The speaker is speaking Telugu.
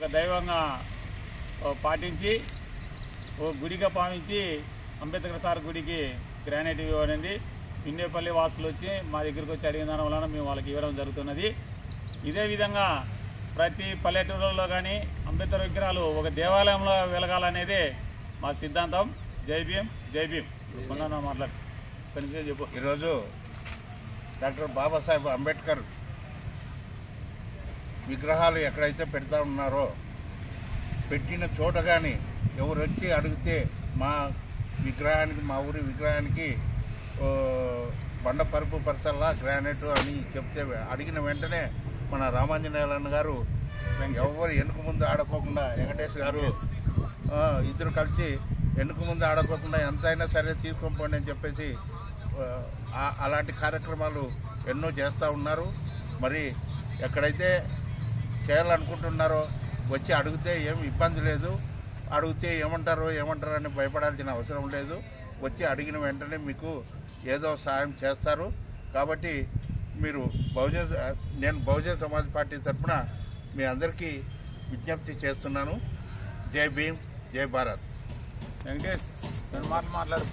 ఒక దైవంగా పాటించి ఓ గుడిగా భావించి అంబేద్కర్ సార్ గుడికి గ్రానైట్ ఇవ్వబడింది. పిన్నేపల్లి వాసులు వచ్చి మా దగ్గరికి వచ్చి అడిగిన దాని వలన మేము వాళ్ళకి ఇవ్వడం జరుగుతున్నది. ఇదే విధంగా ప్రతి పల్లెటూరులో కానీ అంబేద్కర్ విగ్రహాలు ఒక దేవాలయంలో వెలగాలనేది మా సిద్ధాంతం. జై భీమ్ జై మొన్న మాట్లాడు. చెప్పు. ఈరోజు డాక్టర్ బాబాసాహెబ్ అంబేద్కర్ విగ్రహాలు ఎక్కడైతే పెడతా ఉన్నారో పెట్టిన చోట కానీ ఎవరు వచ్చి అడిగితే మా విగ్రహానికి మా ఊరి విగ్రహానికి బండపరుపు పరచల్లా గ్రానైట్ అని చెప్తే అడిగిన వెంటనే మన రామాంజనేయులన్న గారు ఎవరు వెనుక ముందు ఆడుకోకుండా వెంకటేష్ గారు ఇద్దరు కలిసి వెనుక ముందు ఆడుకోకుండా ఎంతైనా సరే తీసుకొని అని చెప్పేసి అలాంటి కార్యక్రమాలు ఎన్నో చేస్తూ ఉన్నారు. మరి ఎక్కడైతే చేయాలనుకుంటున్నారో వచ్చి అడిగితే ఏం ఇబ్బంది లేదు. అడిగితే ఏమంటారో ఏమంటారో అని భయపడాల్సిన అవసరం లేదు. వచ్చి అడిగిన వెంటనే మీకు ఏదో సాయం చేస్తారు. కాబట్టి మీరు బహుజన నేను బహుజన సమాజ్ పార్టీ తరఫున మీ అందరికీ విజ్ఞప్తి చేస్తున్నాను. జై భీమ్ జై భారత్. వెంకటేష్ రెండు మాట్లాడు